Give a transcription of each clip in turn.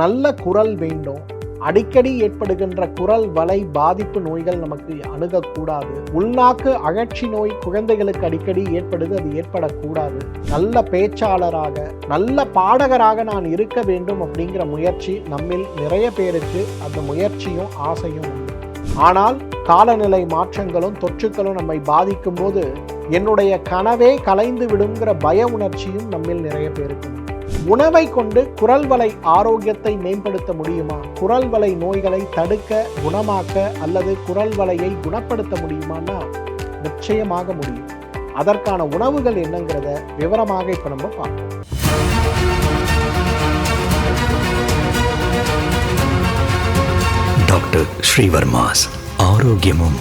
நல்ல குரல் வேண்டும். அடிக்கடி ஏற்படுகின்ற குரல் வலை பாதிப்பு நோய்கள் நமக்கு அணுகக்கூடாது. உள்நாக்கு அகழ்ச்சி நோய் குழந்தைகளுக்கு அடிக்கடி ஏற்படுது அது ஏற்படக்கூடாது. நல்ல பேச்சாளராக நல்ல பாடகராக நான் இருக்க வேண்டும் அப்படிங்கிற முயற்சி நம்மில் நிறைய பேருக்கு அந்த முயற்சியும் ஆசையும் உண்டு. ஆனால் காலநிலை மாற்றங்களும் தொற்றுக்களும் நம்மை பாதிக்கும் போது என்னுடைய கனவே கலைந்து விடுங்கிற பய உணர்ச்சியும் நம்மில் நிறைய பேருக்கு உணவை கொண்டு குரல் வலை ஆரோக்கியத்தை மேம்படுத்த முடியுமா? குரல் வலை நோய்களை தடுக்க குணமாக்க அல்லது குரல் வலையை குணப்படுத்த முடியுமான்னா நிச்சயமாக முடியும். அதற்கான உணவுகள் என்னங்கிறத விவரமாக இப்ப நம்ம பார்ப்போம். டாக்டர் ஸ்ரீவர்மாஸ் ஆரோக்கியமும்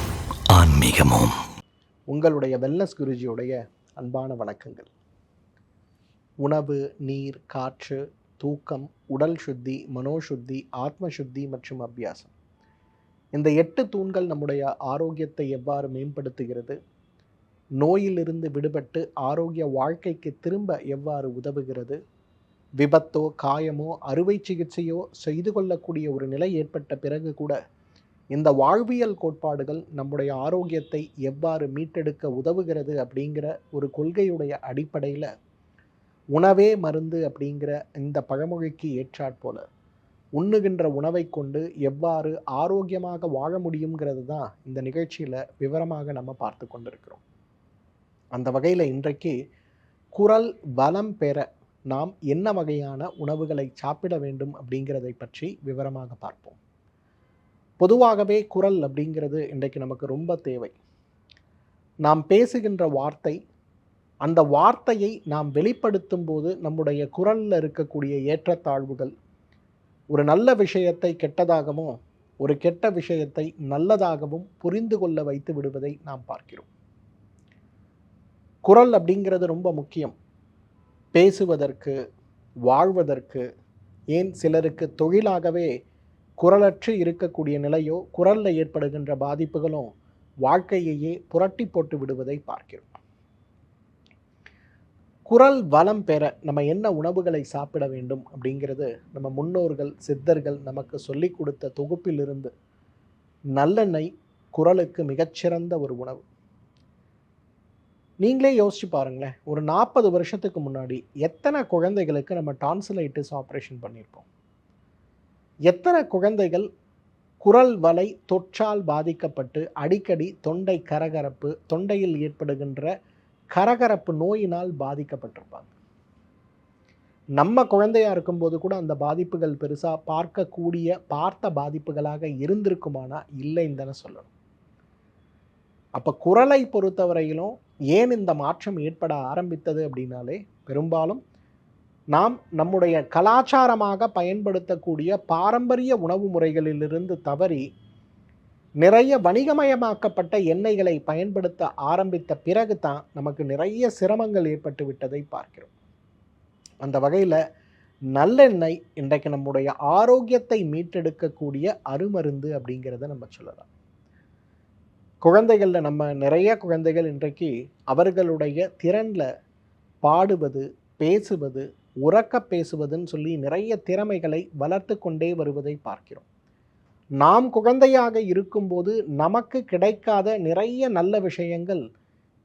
ஆன்மீகமும். உங்களுடைய வெல்னஸ் குருஜியுடைய அன்பான வணக்கங்கள். உணவு நீர் காற்று தூக்கம் உடல் சுத்தி மனோசுத்தி ஆத்ம சுத்தி மற்றும் அபியாசம். இந்த எட்டு தூண்கள் நம்முடைய ஆரோக்கியத்தை எவ்வாறு மேம்படுத்துகிறது? நோயிலிருந்து விடுபட்டு ஆரோக்கிய வாழ்க்கைக்கு திரும்ப எவ்வாறு உதவுகிறது? விபத்தோ காயமோ அறுவை சிகிச்சையோ செய்து கொள்ளக்கூடிய ஒரு நிலை ஏற்பட்ட பிறகு கூட இந்த வாழ்வியல் கோட்பாடுகள் நம்முடைய ஆரோக்கியத்தை எவ்வாறு மீட்டெடுக்க உதவுகிறது அப்படிங்கிற ஒரு கொள்கையுடைய அடிப்படையில் உணவே மருந்து அப்படிங்கிற இந்த பழமொழிக்கு ஏற்றாற்போல் உண்ணுகின்ற உணவை கொண்டு எவ்வாறு ஆரோக்கியமாக வாழ முடியுங்கிறது தான் இந்த நிகழ்ச்சியில் விவரமாக நம்ம பார்த்து கொண்டிருக்கிறோம். அந்த வகையில் இன்றைக்கு குரல் பலம் பெற நாம் என்ன வகையான உணவுகளை சாப்பிட வேண்டும் அப்படிங்கிறதை பற்றி விவரமாக பார்ப்போம். பொதுவாகவே குரல் அப்படிங்கிறது இன்றைக்கு நமக்கு ரொம்ப தேவை. நாம் பேசுகின்ற வார்த்தை அந்த வார்த்தையை நாம் வெளிப்படுத்தும் போது நம்முடைய குரலில் இருக்கக்கூடிய ஏற்றத்தாழ்வுகள் ஒரு நல்ல விஷயத்தை கெட்டதாகவும் ஒரு கெட்ட விஷயத்தை நல்லதாகவும் புரிந்து கொள்ள வைத்து விடுவதை நாம் பார்க்கிறோம். குரல் அப்படிங்கிறது ரொம்ப முக்கியம். பேசுவதற்கு வாழ்வதற்கு ஏன் சிலருக்கு தொழிலாகவே குரலற்று இருக்கக்கூடிய நிலையோ குரலில் ஏற்படுகின்ற பாதிப்புகளும் வாழ்க்கையையே புரட்டி போட்டு விடுவதை பார்க்கிறோம். குரல் வளம் பெற நம்ம என்ன உணவுகளை சாப்பிட வேண்டும் அப்படிங்கிறது நம்ம முன்னோர்கள் சித்தர்கள் நமக்கு சொல்லி கொடுத்த தொகுப்பிலிருந்து நல்லெண்ணெய் குரலுக்கு மிகச்சிறந்த ஒரு உணவு. நீங்களே யோசிச்சு பாருங்களேன் ஒரு நாற்பது வருஷத்துக்கு முன்னாடி எத்தனை குழந்தைகளுக்கு நம்ம டான்சிலைட்டிஸ் ஆப்ரேஷன் பண்ணியிருப்போம்? எத்தனை குழந்தைகள் குரல் வலை தொற்றால் பாதிக்கப்பட்டு அடிக்கடி தொண்டை கரகரப்பு தொண்டையில் ஏற்படுகின்ற கரகரப்பு நோயினால் பாதிக்கப்பட்டிருப்பாங்க. நம்ம குழந்தையா இருக்கும்போது கூட அந்த பாதிப்புகள் பெருசாக பார்க்கக்கூடிய பார்த்த பாதிப்புகளாக இருந்திருக்குமானா இல்லைன்னு தானே சொல்லணும். அப்போ குரலை பொறுத்தவரையிலும் ஏன் இந்த மாற்றம் ஏற்பட ஆரம்பித்தது அப்படின்னாலே பெரும்பாலும் நாம் நம்முடைய கலாச்சாரமாக பயன்படுத்தக்கூடிய பாரம்பரிய உணவு முறைகளிலிருந்து தவறி நிறைய வணிகமயமாக்கப்பட்ட எண்ணெய்களை பயன்படுத்த ஆரம்பித்த பிறகு தான் நமக்கு நிறைய சிரமங்கள் ஏற்பட்டு விட்டதை பார்க்கிறோம். அந்த வகையில் நல்லெண்ணெய் இன்றைக்கு நம்முடைய ஆரோக்கியத்தை மீட்டெடுக்கக்கூடிய அருமருந்து அப்படிங்கிறத நம்ம சொல்லலாம். குழந்தைகளில் நம்ம நிறைய குழந்தைகள் இன்றைக்கு அவர்களுடைய திறனில் பாடுவது பேசுவது உறக்க பேசுவதுன்னு சொல்லி நிறைய திறமைகளை வளர்த்து கொண்டே வருவதை பார்க்கிறோம். நாம் குழந்தையாக இருக்கும்போது நமக்கு கிடைக்காத நிறைய நல்ல விஷயங்கள்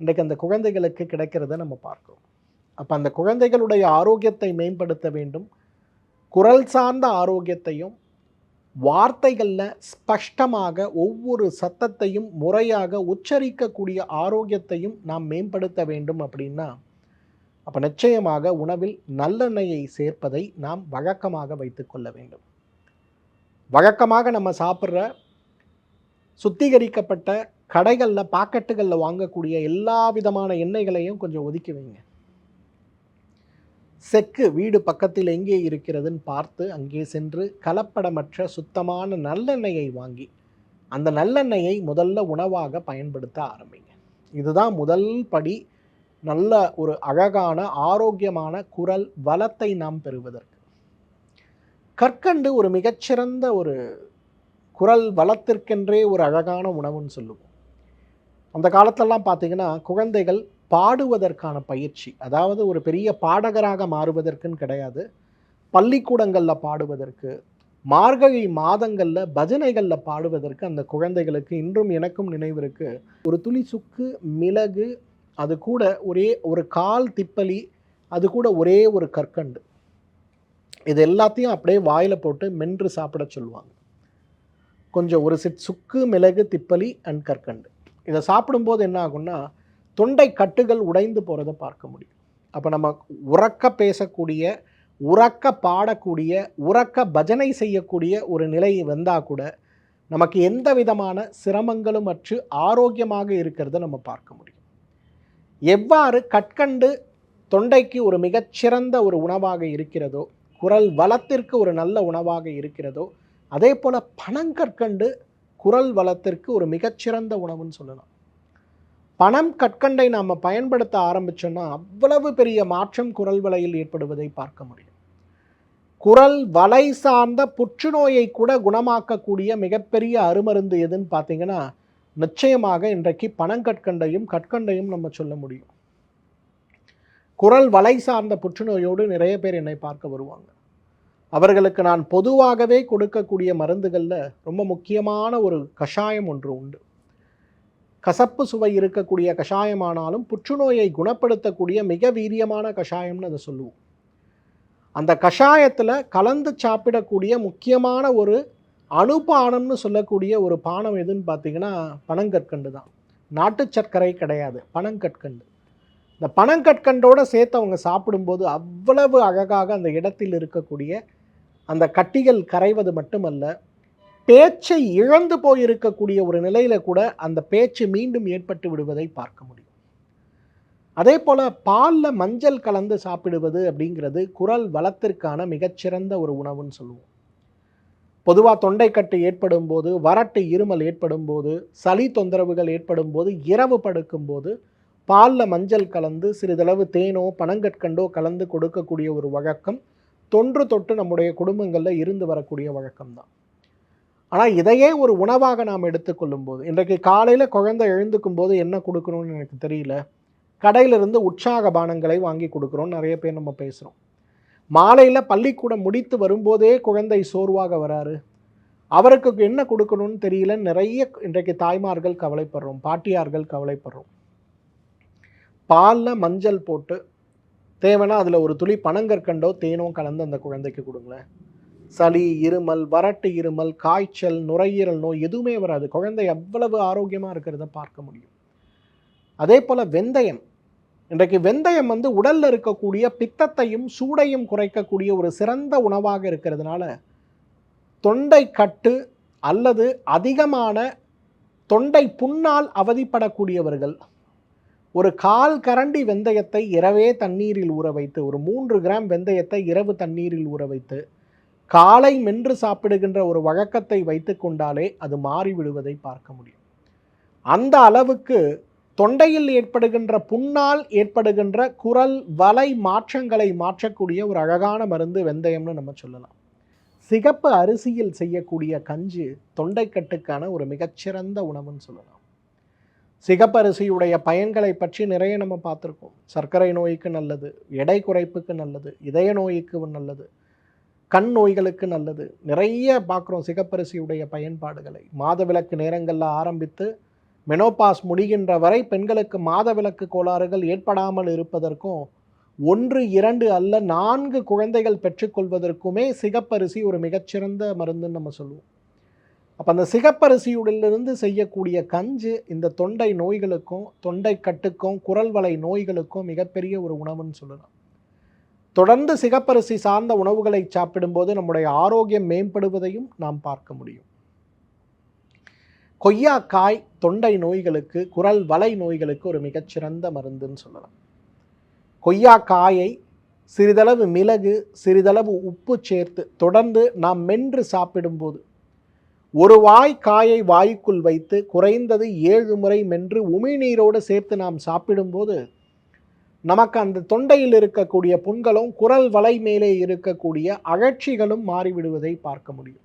இன்றைக்கு அந்த குழந்தைகளுக்கு கிடைக்கிறத நம்ம பார்க்கிறோம். அப்போ அந்த குழந்தைகளுடைய ஆரோக்கியத்தை மேம்படுத்த வேண்டும். குரல் சார்ந்த ஆரோக்கியத்தையும் வார்த்தைகளில் ஸ்பஷ்டமாக ஒவ்வொரு சத்தத்தையும் முறையாக உச்சரிக்கக்கூடிய ஆரோக்கியத்தையும் நாம் மேம்படுத்த வேண்டும் அப்படின்னா அப்போ நிச்சயமாக உணவில் நல்லெண்ணெயை சேர்ப்பதை நாம் வழக்கமாக வைத்துக்கொள்ள வேண்டும். வழக்கமாக நம்ம சாப்பிட்ற சுத்திகரிக்கப்பட்ட கடைகளில் பாக்கெட்டுகளில் வாங்கக்கூடிய எல்லா விதமான எண்ணெய்களையும் கொஞ்சம் ஒதுக்கி வைங்க. செக்கு வீடு பக்கத்தில் எங்கே இருக்கிறதுன்னு பார்த்து அங்கே சென்று கலப்படமற்ற சுத்தமான நல்லெண்ணெயை வாங்கி அந்த நல்லெண்ணெயை முதல்ல உணவாக பயன்படுத்த ஆரம்பிங்க. இதுதான் முதல் படி. நல்ல ஒரு அழகான ஆரோக்கியமான குரல் வளத்தை நாம் பெறுவதற்கு. கற்கண்டு ஒரு மிகச்சிறந்த ஒரு குரல் வளத்திற்கென்றே ஒரு அழகான உணவுன்னு சொல்லுவோம். அந்த காலத்திலலாம் பார்த்தீங்கன்னா குழந்தைகள் பாடுவதற்கான பயிற்சி அதாவது ஒரு பெரிய பாடகராக மாறுவதற்குன்னு கிடையாது பள்ளிக்கூடங்களில் பாடுவதற்கு மார்கழி மாதங்களில் பஜனைகளில் பாடுவதற்கு அந்த குழந்தைகளுக்கு இன்றும் எனக்கும் நினைவிருக்கு ஒரு துளி சுக்கு மிளகு அது கூட ஒரே ஒரு கால் திப்பலி அது கூட ஒரே ஒரு கற்கண்டு. இது எல்லாத்தையும் அப்படியே வாயில் போட்டு மென்று சாப்பிட சொல்லுவாங்க. கொஞ்சம் ஒரு சிட் சுக்கு மிளகு திப்பலி அண்ட் கற்கண்டு. இதை சாப்பிடும்போது என்ன ஆகும்னா தொண்டை கட்டுகள் உடைந்து போகிறத பார்க்க முடியும். அப்போ நம்ம உறக்க பேசக்கூடிய உறக்க பாடக்கூடிய உறக்க பஜனை செய்யக்கூடிய ஒரு நிலை வந்தால் கூட நமக்கு எந்த விதமான சிரமங்களும் அற்று ஆரோக்கியமாக இருக்கிறத நம்ம பார்க்க முடியும். எவ்வாறு கற்கண்டு தொண்டைக்கு ஒரு மிகச்சிறந்த ஒரு உணவாக இருக்கிறதோ குரல் வளத்திற்கு ஒரு நல்ல உணவாக இருக்கிறதோ அதே போல் பனங்கற்கண்டு குரல் வளத்திற்கு ஒரு மிகச்சிறந்த உணவுன்னு சொல்லலாம். பணம் கற்கண்டை நாம் பயன்படுத்த ஆரம்பிச்சோன்னா அவ்வளவு பெரிய மாற்றம் குரல் வலையில் ஏற்படுவதை பார்க்க முடியும். குரல் வலை சார்ந்த புற்றுநோயை கூட குணமாக்கக்கூடிய மிகப்பெரிய அருமருந்து எதுன்னு பார்த்தீங்கன்னா நிச்சயமாக இன்றைக்கு பணங்கற்கண்டையும் கற்கண்டையும் நம்ம சொல்ல முடியும். குரல் வலை சார்ந்த புற்றுநோயோடு நிறைய பேர் என்னை பார்க்க வருவாங்க. அவர்களுக்கு நான் பொதுவாகவே கொடுக்கக்கூடிய மருந்துகளில் ரொம்ப முக்கியமான ஒரு கஷாயம் ஒன்று உண்டு. கசப்பு சுவை இருக்கக்கூடிய கஷாயமானாலும் புற்றுநோயை குணப்படுத்தக்கூடிய மிக வீரியமான கஷாயம்னு அதை சொல்லுவோம். அந்த கஷாயத்தில் கலந்து சாப்பிடக்கூடிய முக்கியமான ஒரு அணுபானம்னு சொல்லக்கூடிய ஒரு பானம் எதுன்னு பார்த்தீங்கன்னா பனங்கற்கண்டு தான். நாட்டு சர்க்கரை கிடையாது பனங்கற்கண்டு. இந்த பனங்கற்கண்டோடு சேர்த்து அவங்க சாப்பிடும்போது அவ்வளவு அழகாக அந்த இடத்தில் இருக்கக்கூடிய அந்த கட்டிகள் கரைவது மட்டுமல்ல பேச்சை இழந்து போயிருக்கக்கூடிய ஒரு நிலையில் கூட அந்த பேச்சு மீண்டும் ஏற்பட்டு விடுவதை பார்க்க முடியும். அதே போல் பாலில் மஞ்சள் கலந்து சாப்பிடுவது அப்படிங்கிறது குரல் வளத்திற்கான மிகச்சிறந்த ஒரு உணவுன்னு சொல்லுவோம். பொதுவாக தொண்டைக்கட்டு ஏற்படும் போது வறட்டு இருமல் ஏற்படும் போது சளி தொந்தரவுகள் ஏற்படும் போது இரவு படுக்கும்போது பாலில் மஞ்சள் கலந்து சிறிதளவு தேனோ பனங்கற்கண்டோ கலந்து கொடுக்கக்கூடிய ஒரு வழக்கம் தொன்று தொட்டு நம்முடைய குடும்பங்களில் இருந்து வரக்கூடிய வழக்கம் தான் ஆனால் இதையே ஒரு உணவாக நாம் எடுத்துக்கொள்ளும் போது இன்றைக்கு காலையில் குழந்தை எழுந்துக்கும் போது என்ன கொடுக்கணும்னு எனக்கு தெரியல. கடையிலிருந்து உற்சாக பானங்களை வாங்கி கொடுக்குறோம் நிறைய பேர் நம்ம பேசுகிறோம் மாலையில் பள்ளிக்கூடம் முடித்து வரும்போதே குழந்தை சோர்வாக வராரு. அவருக்கு என்ன கொடுக்கணும்னு தெரியல நிறைய இன்றைக்கு தாய்மார்கள் கவலைப்படுறோம் பாட்டியார்கள் கவலைப்படுறோம். பாலில் மஞ்சள் போட்டு தேவைன்னா அதில் ஒரு துளி பனங்கற்கண்டோ தேனோ கலந்து அந்த குழந்தைக்கு கொடுங்களேன். சளி இருமல் வறட்டு இருமல் காய்ச்சல் நுரையீரல் நோய் எதுவுமே வராது. குழந்தை எவ்வளவு ஆரோக்கியமாக இருக்கிறத பார்க்க முடியும். அதே போல் வெந்தயம். இன்றைக்கு வெந்தயம் வந்து உடலில் இருக்கக்கூடிய பித்தத்தையும் சூடையும் குறைக்கக்கூடிய ஒரு சிறந்த உணவாக இருக்கிறதுனால தொண்டை கட்டு அல்லது அதிகமான தொண்டை புண்ணால் அவதிப்படக்கூடியவர்கள் ஒரு கால் கரண்டி வெந்தயத்தை இரவே தண்ணீரில் ஊற வைத்து ஒரு மூன்று கிராம் வெந்தயத்தை இரவு தண்ணீரில் ஊற வைத்து காலை மென்று சாப்பிடுகின்ற ஒரு வழக்கத்தை வைத்து கொண்டாலே அது மாறிவிடுவதை பார்க்க முடியும். அந்த அளவுக்கு தொண்டையில் ஏற்படுகின்ற புண்ணால் ஏற்படுகின்ற குரல் வலை மாற்றங்களை மாற்றக்கூடிய ஒரு அழகான மருந்து வெந்தயம்னு நம்ம சொல்லலாம். சிகப்பு அரிசியில் செய்யக்கூடிய கஞ்சி தொண்டைக்கட்டுக்கான ஒரு மிகச்சிறந்த உணவுன்னு சொல்லலாம். சிகப்பரிசியுடைய பயன்களை பற்றி நிறைய நம்ம பார்த்துருக்கோம். சர்க்கரை நோய்க்கு நல்லது எடை குறைப்புக்கு நல்லது இதய நோய்க்கு நல்லது கண் நோய்களுக்கு நல்லது. நிறைய பார்க்குறோம் சிகப்பரிசியுடைய பயன்பாடுகளை. மாதவிலக்கு நேரங்களில் ஆரம்பித்து மெனோபாஸ் முடிகின்ற வரை பெண்களுக்கு மாதவிலக்கு கோளாறுகள் ஏற்படாமல் இருப்பதற்கும் ஒன்று இரண்டு அல்ல நான்கு குழந்தைகள் பெற்றுக்கொள்வதற்குமே சிகப்பரிசி ஒரு மிகச்சிறந்த மருந்துன்னு நம்ம சொல்லுவோம். அப்போ அந்த சிகப்பரிசியுடலிருந்து செய்யக்கூடிய கஞ்சு இந்த தொண்டை நோய்களுக்கும் தொண்டை கட்டுக்கும் குரல் வலை நோய்களுக்கும் மிகப்பெரிய ஒரு உணவுன்னு சொல்லலாம். தொடர்ந்து சிகப்பரிசி சார்ந்த உணவுகளை சாப்பிடும்போது நம்முடைய ஆரோக்கியம் மேம்படுவதையும் நாம் பார்க்க முடியும். கொய்யாக்காய் தொண்டை நோய்களுக்கு குரல் வலை நோய்களுக்கு ஒரு மிகச்சிறந்த மருந்துன்னு சொல்லலாம். கொய்யாக்காயை சிறிதளவு மிளகு சிறிதளவு உப்பு சேர்த்து தொடர்ந்து நாம் மென்று சாப்பிடும்போது ஒரு வாய் காயை வாய்க்குள் வைத்து குறைந்தது ஏழு முறை மென்று உமிழ்நீரோடு சேர்த்து நாம் சாப்பிடும்போது நமக்கு அந்த தொண்டையில் இருக்கக்கூடிய புண்களும் குரல் வலை மேலே இருக்கக்கூடிய அழற்சிகளும் மாறிவிடுவதை பார்க்க முடியும்.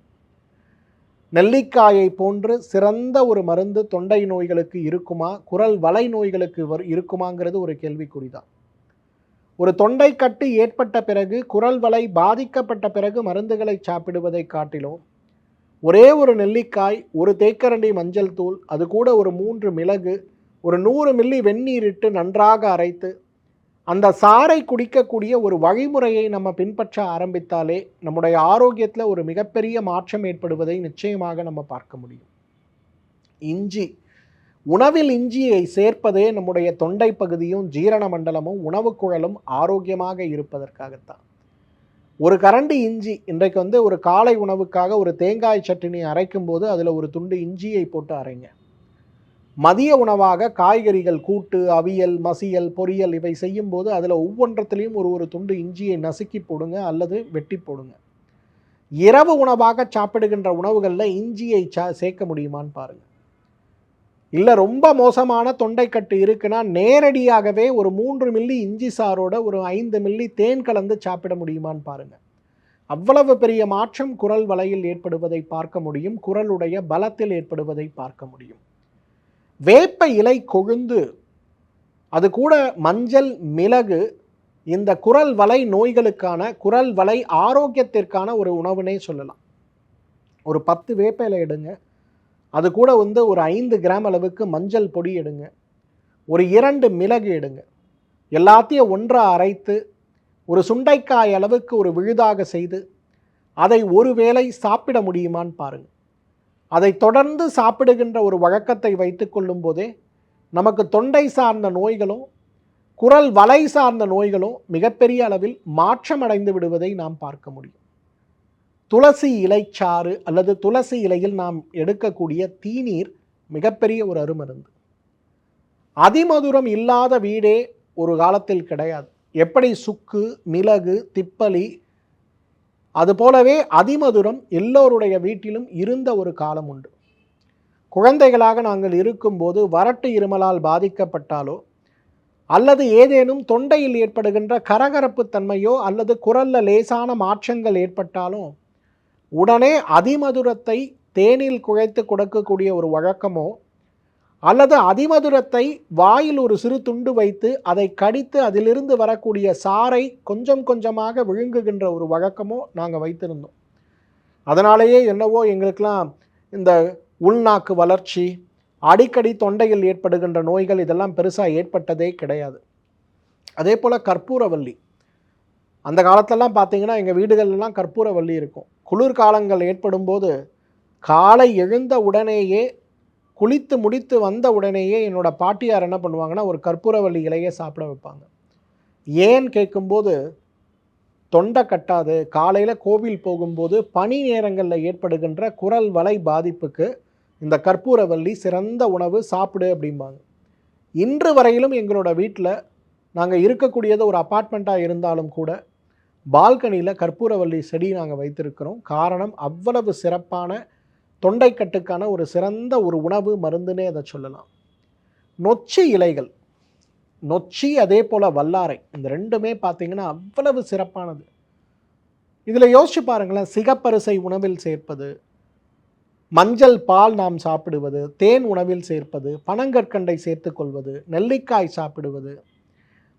நெல்லிக்காயை போன்று சிறந்த ஒரு மருந்து தொண்டை நோய்களுக்கு இருக்குமா குரல் வலை நோய்களுக்கு இருக்குமாங்கிறது ஒரு கேள்விக்குறிதான். ஒரு தொண்டை கட்டு ஏற்பட்ட பிறகு குரல் வலை பாதிக்கப்பட்ட பிறகு மருந்துகளை சாப்பிடுவதை காட்டிலும் ஒரே ஒரு நெல்லிக்காய் ஒரு தேக்கரண்டி மஞ்சள் தூள் அது கூட ஒரு மூன்று மிளகு ஒரு நூறு மில்லி வெந்நீர் இட்டு நன்றாக அரைத்து அந்த சாறை குடிக்கக்கூடிய ஒரு வழிமுறையை நம்ம பின்பற்ற ஆரம்பித்தாலே நம்முடைய ஆரோக்கியத்தில் ஒரு மிகப்பெரிய மாற்றம் ஏற்படுவதை நிச்சயமாக நம்ம பார்க்க முடியும். இஞ்சி. உணவில் இஞ்சியை சேர்ப்பதே நம்முடைய தொண்டை பகுதியும் ஜீரண மண்டலமும் உணவு குழலும் ஆரோக்கியமாக இருப்பதற்காகத்தான். ஒரு கரண்டி இஞ்சி இன்றைக்கு வந்து ஒரு காலை உணவுக்காக ஒரு தேங்காய் சட்னி அரைக்கும் போது அதில் ஒரு துண்டு இஞ்சியை போட்டு அரைங்க. மதிய உணவாக காய்கறிகள் கூட்டு அவியல் மசியல் பொரியல் இவை செய்யும்போது அதில் ஒவ்வொன்றத்திலையும் ஒரு ஒரு துண்டு இஞ்சியை நசுக்கி போடுங்க அல்லது வெட்டி போடுங்க. இரவு உணவாக சாப்பிடுகின்ற உணவுகளில் இஞ்சியை சா சேர்க்க முடியுமான்னு பாருங்கள் இல்லை ரொம்ப மோசமான தொண்டைக்கட்டு இருக்குன்னா நேரடியாகவே ஒரு மூன்று மில்லி இஞ்சி சாரோட ஒரு ஐந்து மில்லி தேன் கலந்து சாப்பிட முடியுமான்னு பாருங்க. அவ்வளவு பெரிய மாற்றம் குரல் வலையில் ஏற்படுவதை பார்க்க முடியும் குரலுடைய பலத்தில் ஏற்படுவதை பார்க்க முடியும். வேப்ப இலை கொழுந்து அது கூட மஞ்சள் மிளகு இந்த குரல் வலை நோய்களுக்கான குரல் வலை ஆரோக்கியத்திற்கான ஒரு உணவுனே சொல்லலாம். ஒரு பத்து வேப்ப இலை எடுங்க. அது கூட வந்து ஒரு ஐந்து கிராம் அளவுக்கு மஞ்சள் பொடி எடுங்க. ஒரு இரண்டு மிளகு எடுங்க. எல்லாத்தையும் ஒன்றாக அரைத்து ஒரு சுண்டைக்காய் அளவுக்கு ஒரு விழுதாக செய்து அதை ஒரு வேளை சாப்பிட முடியுமான்னு பாருங்கள் அதை தொடர்ந்து சாப்பிடுகின்ற ஒரு வழக்கத்தை வைத்து கொள்ளும் போதே நமக்கு தொண்டை சார்ந்த நோய்களும் குரல் வலை சார்ந்த நோய்களும் மிகப்பெரிய அளவில் மாற்றமடைந்து விடுவதை நாம் பார்க்க முடியும். துளசி இலைச்சாறு அல்லது துளசி இலையில் நாம் எடுக்கக்கூடிய தீநீர் மிகப்பெரிய ஒரு அருமருந்து. அதிமதுரம் இல்லாத வீடே ஒரு காலத்தில் கிடையாது. எப்படி சுக்கு மிளகு திப்பலி அதுபோலவே அதிமதுரம் எல்லோருடைய வீட்டிலும் இருந்த ஒரு காலம் உண்டு. குழந்தைகளாக நாங்கள் இருக்கும்போது வறட்டு இருமலால் பாதிக்கப்பட்டாலோ அல்லது ஏதேனும் தொண்டையில் ஏற்படுகின்ற கரகரப்பு தன்மையோ அல்லது குரல்ல லேசான மாற்றங்கள் ஏற்பட்டாலும் உடனே அதிமதுரத்தை தேனில் குழைத்து கொடுக்கக்கூடிய ஒரு வழக்கமோ அல்லது அதிமதுரத்தை வாயில் ஒரு சிறு துண்டு வைத்து அதை கடித்து அதிலிருந்து வரக்கூடிய சாறை கொஞ்சம் கொஞ்சமாக விழுங்குகின்ற ஒரு வழக்கமோ நாங்கள் வைத்திருந்தோம். அதனாலேயே என்னவோ எங்களுக்கெல்லாம் இந்த உள்நாக்கு வளர்ச்சி அடிக்கடி தொண்டையில் ஏற்படுகின்ற நோய்கள் இதெல்லாம் பெருசாக ஏற்பட்டதே கிடையாது. அதே போல் கற்பூரவல்லி. அந்த காலத்திலலாம் பார்த்தீங்கன்னா எங்கள் வீடுகள்லாம் கற்பூரவல்லி இருக்கும். குளிர்காலங்கள் ஏற்படும் போது காலை எழுந்த உடனேயே குளித்து முடித்து வந்த உடனேயே என்னோட பாட்டியார் என்ன பண்ணுவாங்கன்னா ஒரு கற்பூரவள்ளி இலையை சாப்பிட வைப்பாங்க. ஏன் கேட்கும்போது தொண்டை கட்டாது. காலையில் கோவில் போகும்போது பனி நேரங்களில் ஏற்படுகின்ற குரல் வலை பாதிப்புக்கு இந்த கற்பூரவல்லி சிறந்த உணவு சாப்பிடு அப்படிம்பாங்க. இன்று வரையிலும் எங்களோட வீட்டில் நாங்கள் இருக்கக்கூடியது ஒரு அப்பார்ட்மெண்ட்டாக இருந்தாலும் கூட பால்கனியில் கற்பூரவல்லி செடி நாங்கள் வைத்திருக்கிறோம். காரணம் அவ்வளவு சிறப்பான தொண்டைக்கட்டுக்கான ஒரு சிறந்த ஒரு உணவு மருந்துனே அதை சொல்லலாம். நொச்சி இலைகள். நொச்சி அதே போல் வல்லாரை இந்த ரெண்டுமே பார்த்தீங்கன்னா அவ்வளவு சிறப்பானது. இதில் யோசிச்சு பாருங்களேன் சிகப்பரிசை உணவில் சேர்ப்பது மஞ்சள் பால் நாம் சாப்பிடுவது தேன் உணவில் சேர்ப்பது பனங்கற்கண்டை சேர்த்துக்கொள்வது நெல்லிக்காய் சாப்பிடுவது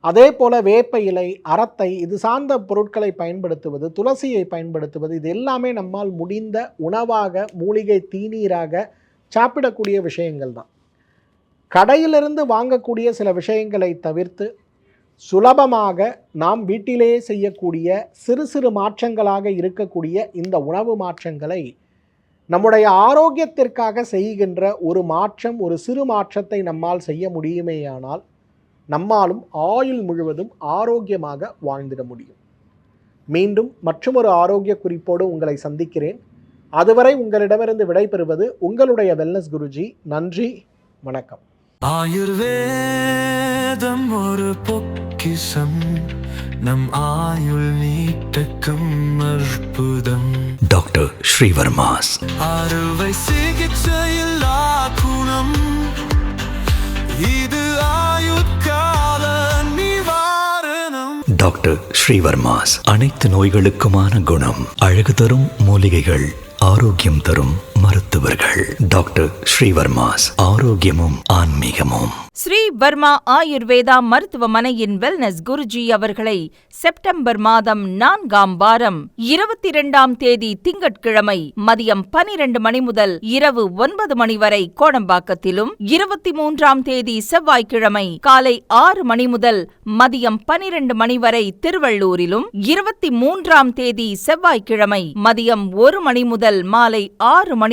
அதே போல வேப்ப இலை அறத்தை இது சார்ந்த பொருட்களை பயன்படுத்துவது துளசியை பயன்படுத்துவது இது எல்லாமே நம்மால் முடிந்த உணவாக மூலிகை தீநீராக சாப்பிடக்கூடிய விஷயங்கள் தான். கடையிலிருந்து வாங்கக்கூடிய சில விஷயங்களை தவிர்த்து சுலபமாக நாம் வீட்டிலேயே செய்யக்கூடிய சிறு சிறு மாற்றங்களாக இருக்கக்கூடிய இந்த உணவு மாற்றங்களை நம்முடைய ஆரோக்கியத்திற்காக செய்கின்ற ஒரு மாற்றம் ஒரு சிறு மாற்றத்தை நம்மால் செய்ய முடியுமேயானால் நம்மாலும் ஆயுள் முழுவதும் ஆரோக்கியமாக வாழ்ந்திட முடியும். மீண்டும் மற்றொரு ஆரோக்கிய குறிப்போடு உங்களை சந்திக்கிறேன். அதுவரை உங்களிடமிருந்து விடைபெறுவது உங்களுடைய வெல்னஸ் குருஜி. நன்றி வணக்கம். ஆயுர்வேதம் ஒரு பொக்கிஷம். நம் ஆயுள் நீட்டக்கும் அற்புதம். டாக்டர் ஸ்ரீவர்மாஸ். அறுவை சிகிச்சையில்லா குணம். இது நிவாரணம் டாக்டர் ஸ்ரீவர்மாஸ். அனைத்து நோய்களுக்குமான குணம் அழகு தரும் மூலிகைகள் ஆரோக்கியம் தரும் மருத்துவர்கள். டாக்டர் ஸ்ரீவர்மாஸ் ஆரோக்கியமும் ஆன்மீகமும். ஸ்ரீ வர்மா ஆயுர்வேதா மருத்துவமனையின் வெல்னஸ் குருஜி அவர்களை செப்டம்பர் மாதம் நான்காம் வாரம் இருபத்தி இரண்டாம் தேதி திங்கட்கிழமை மதியம் பனிரெண்டு மணி முதல் இரவு ஒன்பது மணி வரை கோடம்பாக்கத்திலும் இருபத்தி மூன்றாம் தேதி செவ்வாய்க்கிழமை காலை ஆறு மணி முதல் மதியம் பனிரெண்டு மணி வரை திருவள்ளூரிலும் இருபத்தி மூன்றாம் தேதி செவ்வாய்க்கிழமை மதியம் ஒரு மணி முதல் மாலை ஆறு மணி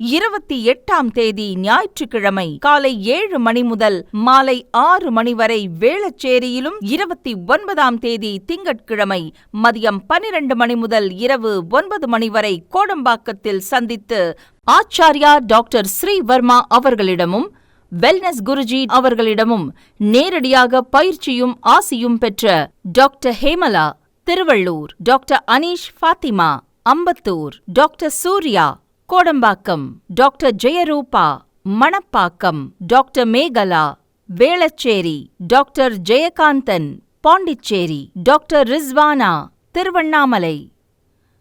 இருபத்தி எட்டாம் தேதி ஞாயிற்றுக்கிழமை காலை ஏழு மணி முதல் மாலை ஆறு மணி வரை வேளச்சேரியிலும் இருபத்தி ஒன்பதாம் தேதி திங்கட்கிழமை மதியம் பனிரெண்டு மணி முதல் இரவு ஒன்பது மணி வரை கோடம்பாக்கத்தில் சந்தித்து ஆச்சாரியா டாக்டர் ஸ்ரீவர்மா அவர்களிடமும் வெல்னஸ் குருஜி அவர்களிடமும் நேரடியாக பயிற்சியும் ஆசியும் பெற்ற doctor Hemala Tiruvallur. Doctor Aneesh Fathima Ambattur. Doctor Surya Kodambakkam doctor Jeyarooba Manapakkam doctor Megala Velachery doctor Jeyakanthan Pondicherry doctor Rizwana Tiruvannamalai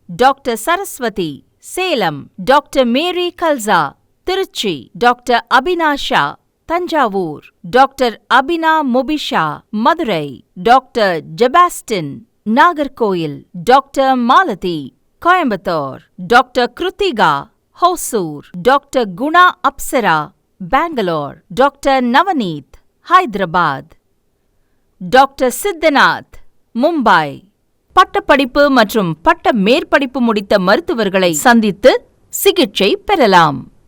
doctor Saraswathi Salem doctor Mary Kalsa Trichy doctor Abinasha Thanjavur doctor Abina Mubisha Madurai doctor Jebastin Nagercoil doctor Malathi Coimbatore doctor Kiruthika Hosur doctor Guna Apsara Bangalore doctor Navaneeth Hyderabad. Doctor Siddhanath Mumbai. பட்டப்படிப்பு மற்றும் பட்ட மேற்படிப்பு முடித்த மருத்துவர்களை சந்தித்து சிகிச்சை பெறலாம்.